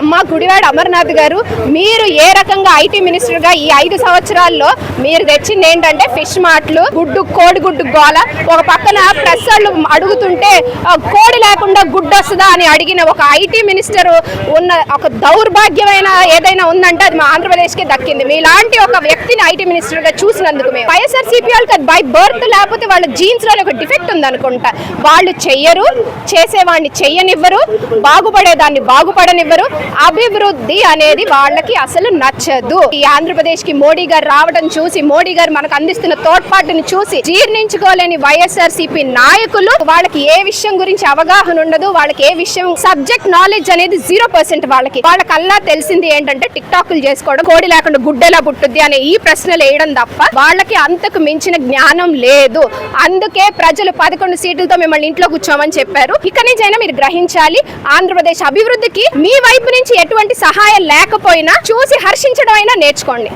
అమ్మ గుడివాడ అమర్నాథ్ గారు మీరు ఏ రకంగా ఐటీ మినిస్టర్గా ఈ ఐదు సంవత్సరాల్లో మీరు తెచ్చింది ఏంటంటే ఫిష్ మాటలు గుడ్డు కోడి గుడ్డు గోల. ఒక పక్కన ప్రెస్ వాళ్ళు అడుగుతుంటే కోడి లేకుండా గుడ్డు వస్తుందా అని అడిగిన ఒక ఐటీ మినిస్టర్ ఉన్న ఒక దౌర్భాగ్యమైన ఏదైనా ఉందంటే అది మా ఆంధ్రప్రదేశ్కి దక్కింది. మీలాంటి ఒక వ్యక్తిని ఐటీ మినిస్టర్గా చూసినందుకు మేము వైఎస్ఆర్ సిపిఎల్ బై బర్త్ లేకపోతే వాళ్ళ జీన్స్లో ఒక డిఫెక్ట్ ఉందనుకుంటా. వాళ్ళు చెయ్యరు చేసేవాడిని చెయ్యనివ్వరు బాగుపడేదాన్ని బాగుపడనివ్వరు. అభివృద్ధి అనేది వాళ్ళకి అసలు నచ్చదు. ఈ ఆంధ్రప్రదేశ్కి మోడీ గారు రావడం చూసి మోడీ గారు మనకు అందిస్తున్న తోడ్పాటుని చూసి జీర్ణించుకోలేని వైఎస్ఆర్ సిపి నాయకులు వాళ్ళకి ఏ విషయం గురించి అవగాహన ఉండదు వాళ్ళకి ఏ విషయం సబ్జెక్ట్ నాలెడ్జ్ అనేది జీరో పర్సెంట్ వాళ్ళకి. వాళ్ళకల్లా తెలిసింది ఏంటంటే టిక్ టాక్లు చేసుకోవడం కోడి లేకుండా గుడ్డెలా పుట్టుద్ది అనే ఈ ప్రశ్నలు వేయడం తప్ప వాళ్ళకి అంతకు మించిన జ్ఞానం లేదు. అందుకే ప్రజలు పదకొండు సీట్లతో మిమ్మల్ని ఇంట్లో కూర్చోమని చెప్పారు. ఇక నుంచైనా మీరు గ్రహించాలి ఆంధ్రప్రదేశ్ అభివృద్ధికి మీ వైపు నుంచి ఎటువంటి సహాయం లేకపోయినా చూసి హర్షించడం అయినా నేర్చుకోండి.